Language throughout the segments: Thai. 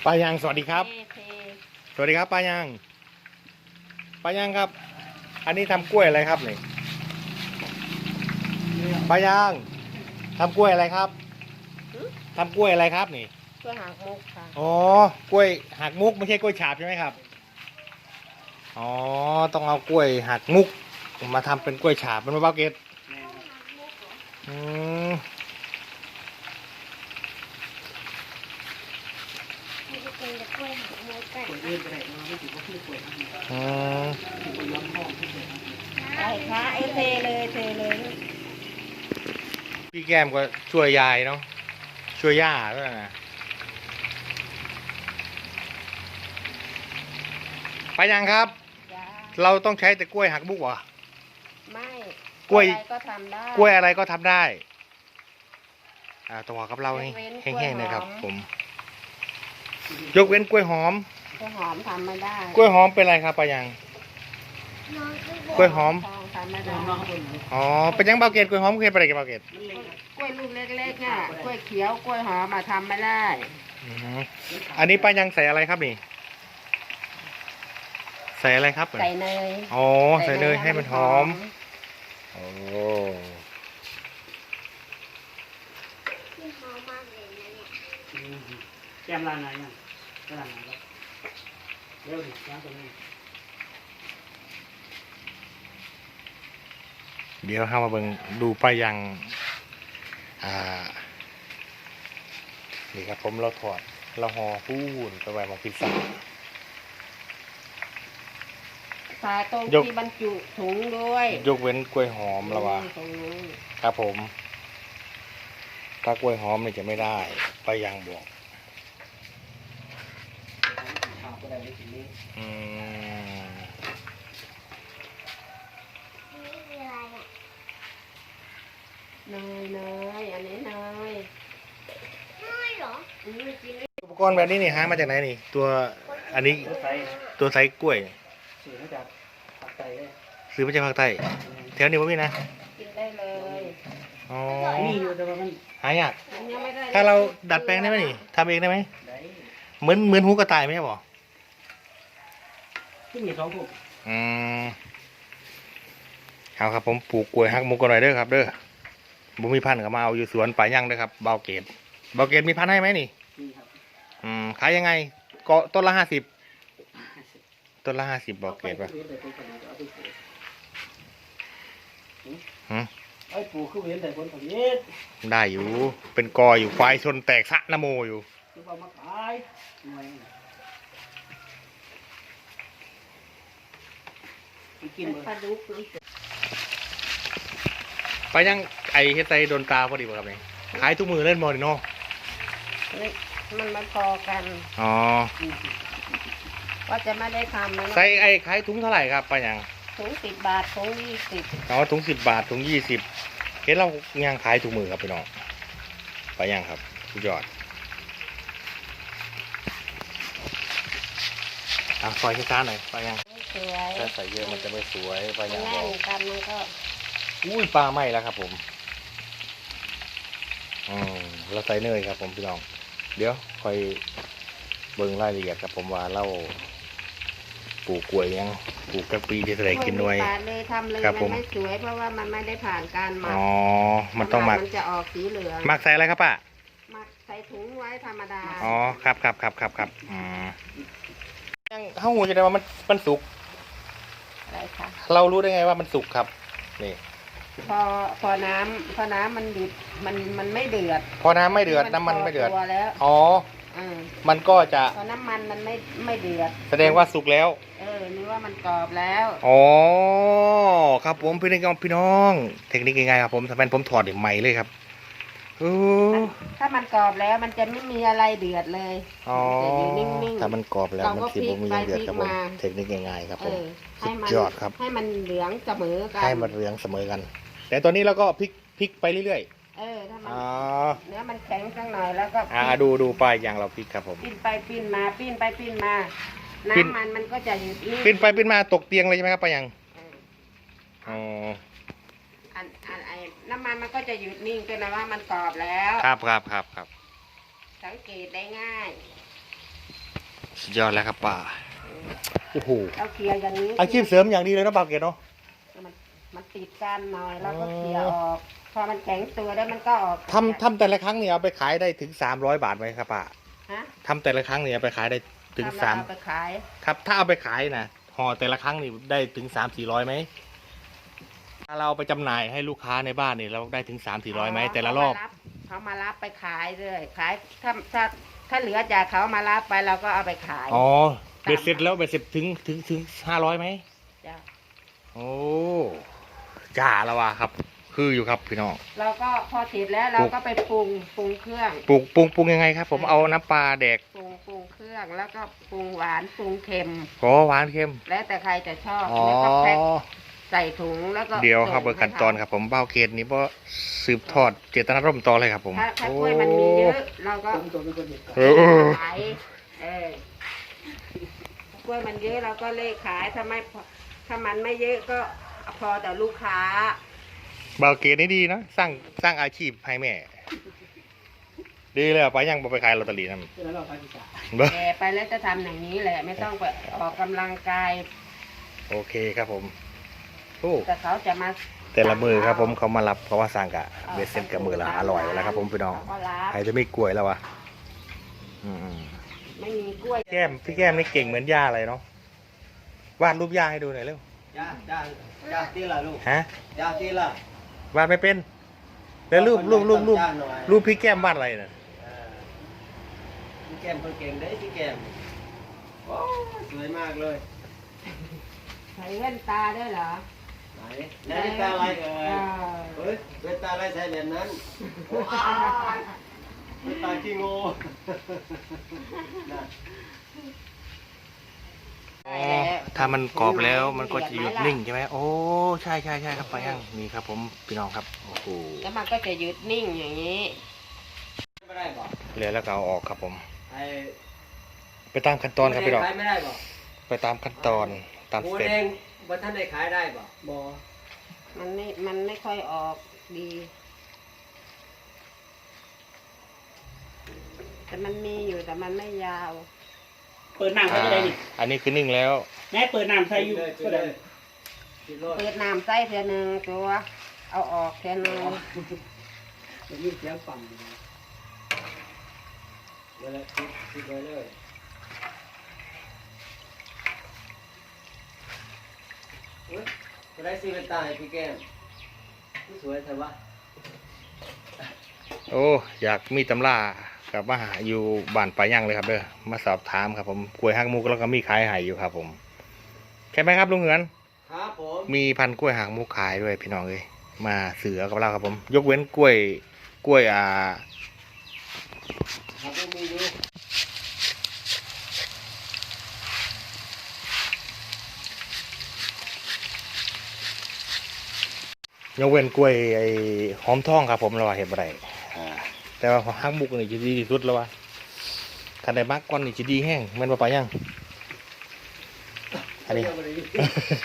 จ้าป้ายางสวัสดีครับเทเทสวัสดีครับป้ายางป้ายางครับ อันนี้ทำกล้วยอะไรครับนี่ป้ายางทำกล้วยอะไรครับทำกล้วยอะไรครับนี่ช่วยหักมุกค่ะอ๋อกล้วยหักมุกไม่ใช่กล้วยฉาบใช่ไหมครับอ๋อต้องเอากล้วยหักมุก มาทำเป็นกล้วยฉาบเป็นมะพร้าวเกตอืม เป็นกล้วยหักมุ กกันคนอื่นไปไหนมาไม่ถือว่าพี่ป่วยนะอืมถือว่าย้อมห้องที่เกิดใช่ค่ะไอเทเลยเทเลยพี่แก้มก็ช่วยยายเนาะช่วยย่าด้วยนะป้ายางครับ จ้าเราต้องใช้แต่กล้วยหักมุกเหรอ ไม่กล้วย อะไรก็ทำได้ กล้วยอะไรก็ทำได้อ่าตัวกับเรานี่ยกเว้นแห้งกล้วยๆนะครับหอมผม ยกเว้นกล้วยหอม กล้วยหอมทำไม่ได้กล้วยหอมเป็นไรครับปายังน้องก็กล้วยหอม ทองทำไม่ย้ได้อมน้องคนนี้อ๋อ เป็นยังเบาเกตกล้วยหอมเคยไปไหนกับเบาเกตมันเล็กครับกล้วยลูกเล็กๆน่ะกล้วยเขียวกล้วยหอมมาทำไม่ได้อืมอันนี้ปายังใส่อะไรครับนี่ ใส่อะไรครับใส่เนยอ๋อ ใส่เนยให้มันหอม โอ้ที่หอมมากเลยนะเนี่ยอืมแก้มลานไหนยังลานไหนครับ เร็วดิร้านตรงนี้เดี๋ยวเข้ามาเบิ่งดูปายังอ่า นี่ครับผมเราถอดเราห่อพูนไปไว้หมองพิซซ่าสายตรงยก ที่บรรจุถุงด้วยยกเว้นกล้วยหอมแล้ววะตรงนี้ครับผม ถ้ากล้วยหอมเนี่ยจะไม่ได้ไปยังบอก ข่าวก็ได้ไม่ถึงนี้อืมนี่คืออะไรอะเนยเนยอันนี้เนยน้อยเหรออืมกินอุปกรณ์แบบนี้นี่หามาจากไหนนี่ ตัวอันนี้รถไฟตัวไซส์กล้วยสื่อมาจากปากไตเลยซื้อมาจากภาคใต้แถวนี้ว่ามีนะกินได้เลยอ๋อมีอยู่แต่ว่ามันหายากมันยังไม่ได้ถ้าเราดัดแปลงได้ไหมนี่ทำเองได้ไหมได้เหมือนเหมือนหูกระต่ายไหมใช่บ่ ที่มีสองพวกอืมเอาครับผมปลูกกล้วยฮักมุกกันหน่อยเด้อครับ เด้อบุมีพันธุ์ก็มาเอาอยู่สวนป่ายั่งเด้อครับเบาเกตเบาเกตมีพันธุ์ให้ไหมนี่นี่ครับอืมขายยังไงก็ต้นละห้าสิบต้นละห้าสิบบอกเกตป่ะหืม ไอ้ปู่คือเว้นแต่คนของเย็ดได้อยู่ เป็นกออยู่ควายชนแตกสะนะโมอยู่ คือว่ามาขายหน่วยไป กินเป็นเลยปลาดุกนี่ไปยังไอเฮ็ดไตโดนตาพอดีป่ะครับนี่ขายทุกมือเล่นบอลเนาะมันไม่พอกัน อ๋อ ว่าจะไม่ได้ทำนะไซไอขายถุงเท่าไหร่ครับไปยังถุงสิบบาทถุงยี่สิบอ๋อถุงสิบบาทถุงยี่สิบเห็นเรายังขายทุกมือครับพี่น้องไปยังครับสุดยอดอะซอยช้าๆหน่อยไปยัง สวยถ้าใส่เยอะมันจะไม่สวยไปยังบแน่อนกกันมันก็อุ้ยปลาไหม้แล้วครับ ผมอืมเราใส่เนยครับ ผมพี่น้อง เดี๋ยวคอยเบิ่งรายละเอียดครับ ผมว่าเราปลูกกล้วยยังปลูกกะปีที่ใส่กินหน่วย ไม่มีปาดเลยทำเลยครับมัผมนไม่สวยเพราะว่ามันไม่ได้ผ่านการหมักอ๋อมันต้องหมักมันจะออกสีเหลืองหมักใส่อะไรครับป้า หมักใส่ถุงไว้ธรรมดาอ๋อ ครับครับครับครับครับอืมยังข้าวหูจะได้ว่ามัน มันสุก อะไรคะเรารู้ได้ไงว่ามันสุกครับนี่พอพอน้ำพอน้ำมันดิบมันมันไม่เดือดพอน้ำไม่เดือดน้ำมันไม่เดือดพตัวแล้วอ๋อ อ่ามันก็จะพอน้ำมันมันไม่ไม่เดือดแสดงว่าสุกแล้ว เออนึกว่ามันกรอบแล้วอ๋อครับผมพี่น้องพี่น้อง เทคนิคง่ายๆครับผมทำไมผมถอดใหม่เลยครับ โอ้ถ้ามันกรอบแล้วมันจะไม่มีอะไรเดือดเลยอ๋อมันจะอยู่นิ่งๆ ถ้ามันกรอบแล้วเรามันก็คิดว่ามีอย่างเดือดครับผมพลิกไปพลิกมา เทคนิคง่ายๆครับเอผมอให้มันสุดยอดครับ ให้มันเหลืองเสมอกันให้มันเหลืองเสมอกัน แต่ตอนนี้เราก็พลิกพลิกไปเรื่อยเออถ้าๆมันอ๋อเนื้อมันแข็งสักหน่อยแล้วก็อ่าดูดูป้ายยางเราพลิกครับผม ปิ้นไปปิ้นมาปิ้นไปปิ้นมาปิ้น น้ำมันมันก็จะอยู่นิ่งปิ้นไปปิ้นมาตกเตียงเลยใช่ไหมครับป้ายยางเอออ๋ออันอันไอ้น้ำ มันมันก็จะหยุดนิ่งจนนะว่ามันกรอบแล้ว ครับครับครับครับแต่สังเกตได้ง่ายสุดยอดแล้วครับป้าโอ้โหเราเคลียร์อย่างนี้อาชีพเสริมอย่างดีเลยนะบาวเกตเนาะมันมันติดกันหน่อยแล้วก็เคลียร์ออกพอมันแข็งตัวแล้วมันก็ออกทำทำแต่ละครั้งเนี่ยเอาไปขายได้ถึงสามร้อยบาทไหมครับป้าฮะทำแต่ละครั้งเนี่ยเอาไปขายได้ถึงทำแล้วสามเอไปขาย ครับ ถ้าเอาไปขายนะห่อแต่ละครั้งนี่ได้ถึงสามสี่ร้อยไหมถ้า เราไปจำหน่ายให้ลูกค้าในบ้านนี่เราได้ถึงสามสี่ร้อยไหมแต่ละรอบเขามารับไปขายเลยขายถ้าถ้าถ้าเหลือจากเขามารับไปเราก็เอาไปขายอ๋อเบ็ดเสร็จแล้วเบ็ดเสร็จถึงถึงถึงห้าร้อยไหมจ้ะโอ้จ่าแล้ววะครับ คืออยู่ครับพี่น้องเราก็พอเสร็จแล้วเราก็ไปปรุงปรุงเครื่องปรุงปรุงปรุงยังไงครับ ผมเอาน้ำปลาแดกปรุงปรุงเครื่องแล้วก็ปรุงหวานปรุงเค็มขอหวานเค็ม แล้วแต่ใครจะชอบอ๋อแล้วก็แพ็ค ใส่ถุงแล้วก็เดี๋ยวครับส่งเบอร์ขั้นตอนครับ ผมเบ้าเกตนี้เพราะสืบทอดเจตนารมณ์ต่อเลยครับ ผมถ้าถ้ากล้วยมันมีเยอะเราก็ผมตัวเป็นคนเด็กก่อนโอ้โหขายเออกล้วยมันเยอะเราก็เลขขายถ้าไม่พอถ้ามันไม่เยอะก็พอแต่ลูกค้าเบ้าเกตนี่ดีนะสร้างสร้างอาชีพให้แม่ ดีเลยอะไปยังบ่ไปขายลอตเตอรี่นั่นเวลาเราทำกิจการเบ้อแก่ไปแล้วจะทำอย่างนี้แหละ ไม่ต้องไปออกกำลังกาย โอเคครับผม โอ้แต่เขาจะมาแต่ละมือครับผมเขามารับเขาว่าสั่งกะเบสเซ็ตกับมือละอร่อยแล้วครับ ผมพี่น้องเขาก็รับใครจะไม่กล้วยแล้ววะอืมไม่มีกล้วยๆแก้มพี่แก้มนี่เก่งเหมือนย่าเลยเนาะวาดรูปย่าให้ดูหน่อยเร็วจ้าจ้าจ้าที่ละลูกฮะจ้าที่ละวาดไม่เป็นแล้วรูปรูปรูปรูปจ้าหน่อยรูปพี่แก้มวาดอะไรน่ะเออพี่แกมคนเก่งได้พี่แกมโอ้สวยมากเลยใส่แว่นตาด้วยเหรอ ไหนไหนเป็นตาอะไรเอ่เอยอเฮ้ยเป็นตาอะไรใส่แบบนั้นว้ายเป็นตาขี้โง่น่ะอ๋อถ้ามันกรอบแล้วมันก็จะหยุดนิ่งใช่ไหมโอ้ใช่ใช่ใช่ครับไปยังนี่ครับผมพี่น้องครับโอ้โหแล้วมันก็จะหยุดนิ่งอย่างนี้ไม่ได้บอกเหลือแล้วก็เอาออกครับผม ไอ้ไปตามขั้นตอนครับพี่น้อง ขายไม่ได้บอกไปตามขั้นตอนตามหมูสเต็ป แดง บนท่านได้ขายได้บอกบอมันไม่ มันไม่ค่อยออกดี แต่มันมีอยู่แต่มันไม่ยาว เปิดน้ำใส่อ่าจะได้ดิอันนี้คือนิ่งแล้ว แม่เปิดน้ำใส่อยู่เลยก็เลได้ยกินรถเปิดน้ำใส่เทียหนึ่งตัว เอาออกเทียหนึ่งเดี๋ยวยิ่งเสียงฟังอยู่นะนั่นแหละคิดคิดไว้เลยเฮ้ย จะได้ซื้อเป็นตาให้พี่แก้มสวยแต่ว่าโอ้อยากมีตำรากับมาหาอยู่บ้านปลาย่างเลยครับเด้อมาสอบถามครับผมกล้วยหักมุกแล้วก็มีขายใหายอยู่ครับ ผมใช่ไหมครับลุงเหือนครับผมมีพันธุ์กล้วยหางมุกขายด้วยพี่น้องเลยมาเสือกับเราครับผม ยกเว้นกล้วยกล้วยอ่า ครับผม ยู่ยกเว้นกล้วยไอ้หอมทองครับผมเราว่าเห็นบ่ได้อ่าแต่ว่าหักมุกนี่จะดีที่สุดแล้ววะคันได้มากกว่านี่จะดีแห้งแมันบ่ไปลายังอันนี้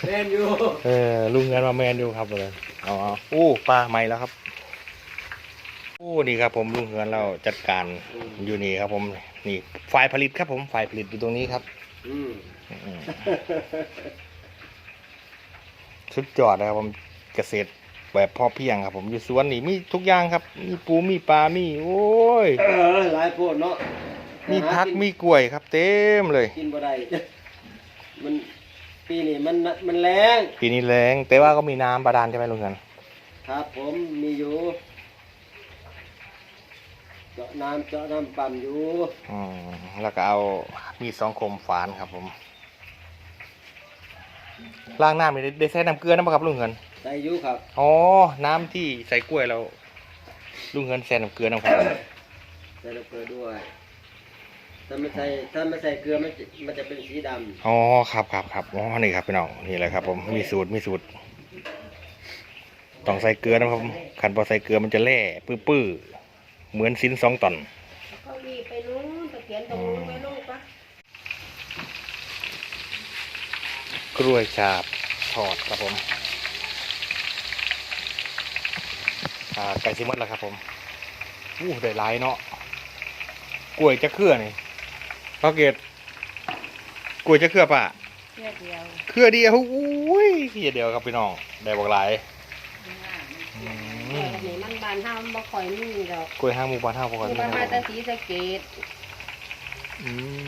เล่นอยู่เออลุงเงินมาแมนอยู่ครับเลยเอาเอาโอ้ปลาใหม่แล้วครับโอ้นี่ครับผมลุงเงินเราจัดการอยู่นี่ครับผมนี่ฝ่ายผลิตครับผมฝ่ายผลิตอยู่ตรงนี้ครับอืมอืมสุดยอดนะครับผมเกษตร แบบพอเพียงครับ ผมอยู่สวนนี่มีทุกอย่างครับ มีปูมีปลามีโอ้ยเออหลายโพดเนาะมีพักมีกล้วยครับ เต็มเลยกินบ่ได้มันปีนี้มันมันแรงปีนี้แรงแต่ว่าก็มีน้ำบาดาลใช่ไหมลุงเงินครับผมมีอยู่เจาะน้ำเจาะน้ำปั่มอยู่อืมแล้วก็เอามีดสองคมฝานครับผม ล้างน้ำนี่ได้ได้ใส่น้ำเกลือนะบ่ครับลุงเงินใส่อยู่ครับอ๋อน้ำที่ใส่กล้วยเราลุงเงินใส่น้ำเกลือน้ำฝานใส่น้ำเกลือด้วย ถ้าไม่ใส่ถ้าไม่ใส่เกลือมันจะมันจะเป็นสีดำอ๋อครับครับครับอ๋อนี่ครับพี่น้องนี่แหละครับ ผมมีสูตรมีสูตรต้องใส่เกลือนะครับผมขันพอใส่เกลือมันจะแล่ปื้อๆเหมือนซิ้นสองตอน ก็รีบไปนู้นไปเขียนตรงนู้นไว้ลูกปะ กล้วยฉาบทอดครับผมอ่าไก่ซิมดแล้วครับผมอู้ได้หลายเนาะกล้วยจะเครือนี่พ่อเกดกล้วยจะเครือป่ะเพื่อเดียวเครือเดียวอุ้ยเครือเดียวครับพี่น้องได้บอกหลายอืเพื่อมนี้มันบานห้ามบ่ค่อยมีดอกกล้วยห้างหมู่บ้านห้าปกคือติประมานะณแต่สีสะเกดอืม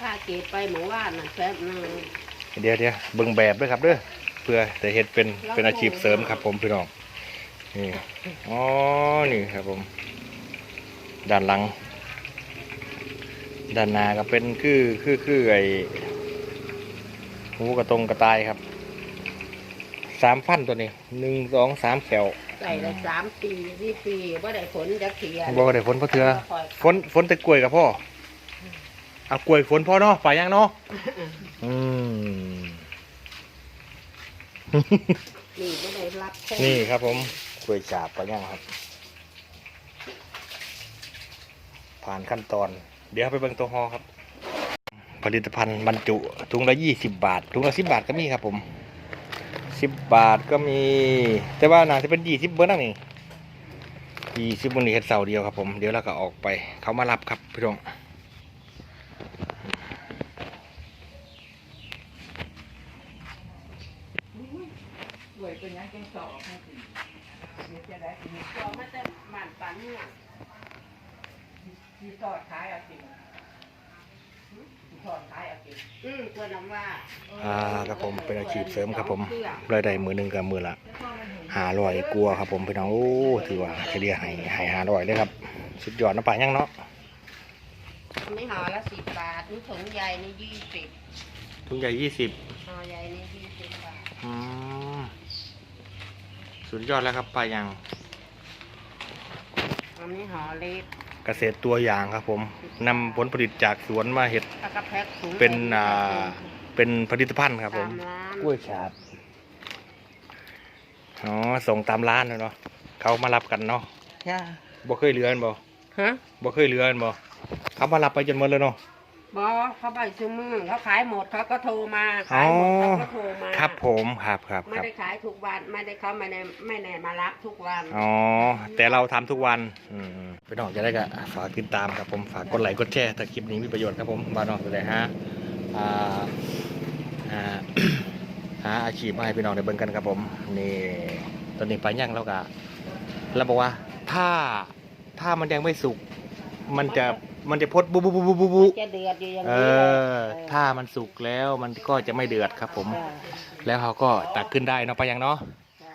ถ้าเกดไปหมู่บ้านน่ะแป๊บหนึงเดี๋ยวเดี๋ยวเบิ่งแบบด้วยครับเด้อเพื่อจะเฮ็ดเป็นเป็นอาชีพเสริมครับ ผมพี่น้องนี่อ๋อนี่ครับผม ด้านหลัง ด้านหน้าก็เป็นคือคือคือไอ้หูกระตรงกระต่ายครับสามพันตัวนี้หนึ่งสองสามแถวใส่ละสามปีสี่ปีบ่ได้ผลจักเทียบอกว่าได้ฝนพอเถือฝนฝนแต่กล้วยกับพ่อ เอากล้วยฝนพ่อเนาะไปยังเนาะอืม นี่บ่ได้รับโทษนี่ครับผมกล้วยฉาบไปยังครับ ผ่านขั้นตอน เดี๋ยวไปเบิ่งตัวฮอครับ ผลิตภัณฑ์บรรจุถุงละยี่สิบบาทถุงละสิบบาทก็มีครับผมสิบบาทก็มี แต่ว่าน่าจะเป็นยี่สิบเบอร์นั่นเองยี่สิบวันนี้เฮ็ดเสาร์เดียวครับผมเดี๋ยวเราก็ออกไป เขามารับครับพี่น้อง สวยเป็นยังจังสอบให้สิเดี๋ยวจะได้กินสอบมาแต่บ้านปันเนี่ย ที่ทอดขายเอาสิที่ทอดขายเอาสิอืมตัวน้ำว่าอ่าครับผมเป็นอาชีพเสริมครับผมรายได้มือหนึ่งกับมือละหาลอยกลัวครับผมพี่น้องโอ้ถือว่าเฉลี่ยให้ให้หาลอยเลยครับสุดยอดนะป่ายังเนาะไม่ห่อละสิบบาทนี่ถุงใหญ่นี่ยี่สิบถุงใหญ่ยี่สิบห่อใหญ่นี่ยี่สิบบาทอืมสุดยอดแล้วครับป่ายังอันนี้ห่อเล็ก เกษตรตัวอย่างครับผมนำผลผลิตจากสวนมาเห็ดแล้วก็แพ็คถุงเป็นอ่าเป็นผลิตภัณฑ์ครับผม ตามร้านกล้วยฉาบอ๋อส่งตามร้านเลยเนาะเขามารับกันเนาะจ้าบ่เคยเหลือกันบ่ฮะบ่เคยเหลือกันบ่เขามารับไปจนหมดเลยเนาะ บอเขาไปซื้อมือเขาขายหมดเขาก็โทรมาขายหมดเขาก็โทรมาครับผมครับครับไม่ครับได้ขายทุกวันไม่ได้เขาไม่ได้ไม่ได้มารับทุกวันอ๋อแต่เราทำทุกวันอืมพี่น้องจะได้ก็ฝากติดตามครับผมฝากกดไลค์กดแชร์ถ้าคลิปนี้มีประโยชน์ครับผมบ้านน้องจะได้ฮะอ่าอ่า หาอาชีพมาให้พี่น้องได้เบิ่งกันครับผมนี่ตอนนี้ไปย่างแล้วก็เราบอกว่าถ้าถ้ามันยังไม่สุกมันจะ มันจะพดบุบุบุบุบุบุจะเดือดอยู่อย่างเอนี้เลยอ ถ้ามันสุกแล้วมันก็จะไม่เดือดครับผม จ้ะแล้วเขาก็ตักขึ้นได้เนาะไปยังเนาะ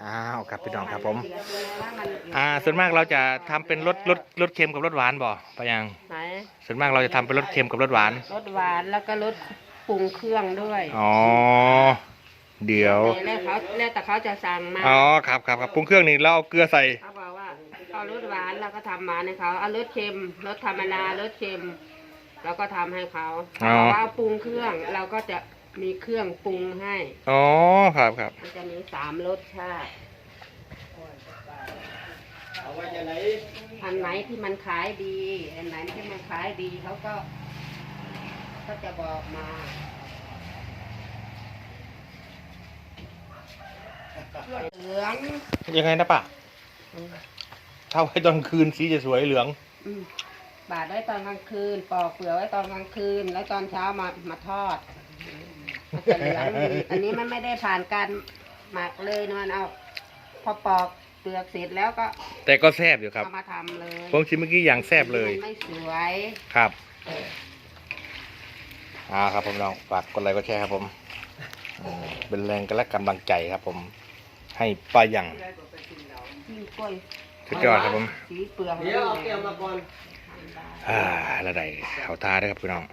อ้าวครับพี่น้องครับผมเดือดเลยว่ามันอ่า ส่วนมากเราจะทำเป็นรสรสรสเค็มกับรสหวานบ่ไปยัง ไหนส่วนมากเราจะทำเป็นรสเค็มกับรสหวาน รสหวานแล้วก็รสปรุงเครื่องด้วยอ๋อ เดี๋ยว แล้วเขาแล้วแต่เขาจะสั่งมาอ๋อครับครับครับปรุงเครื่องนี่เราเอาเกลือใส่เขาบอกว่า เอารสหวานเราก็ทำมาให้เขาเอารสเค็มรสธรรมดารสเค็มเราก็ทำให้เขาอ๋อ เขาบอกว่าเอาปรุงเครื่องเราก็จะมีเครื่องปรุงให้อ๋อครับครับมันจะมีสามรสชาติเอาไว้จะไหนอันไหนที่มันขายดีอันไหนที่มันขายดีเขาก็ก็จะบอกมาเหลืองยังไงนะป่ะ ถ้าไว้ตอนคืนสีจะสวยเหลืองอืมบาดได้ตอนกลางคืน ปอกเปลือกไว้ตอนกลางคืน แล้วตอนเช้ามามาทอดมันจะเหลืองดีอันนี้มันไม่ได้ผ่านการหมักเลยนะมันเอาพอปอกเปลือกเสร็จแล้วก็แต่ก็แซ่บอยู่ครับ เอามาทำเลยผมชิมเมื่อกี้อย่างแซ่บเลย มันไม่สวย ครับอ่าครับผมน้องฝากกดไลค์กดแชร์ครับผมอืมเป็นแรงกันและกำลังใจครับผม ให้ป้ายัง ยิ่งกล้วย สุดยอดครับผมสีเปลือกเดี๋ยวเอาแก้วมาก่อนอ่าระไดเขาทาได้ครับพี่น้อง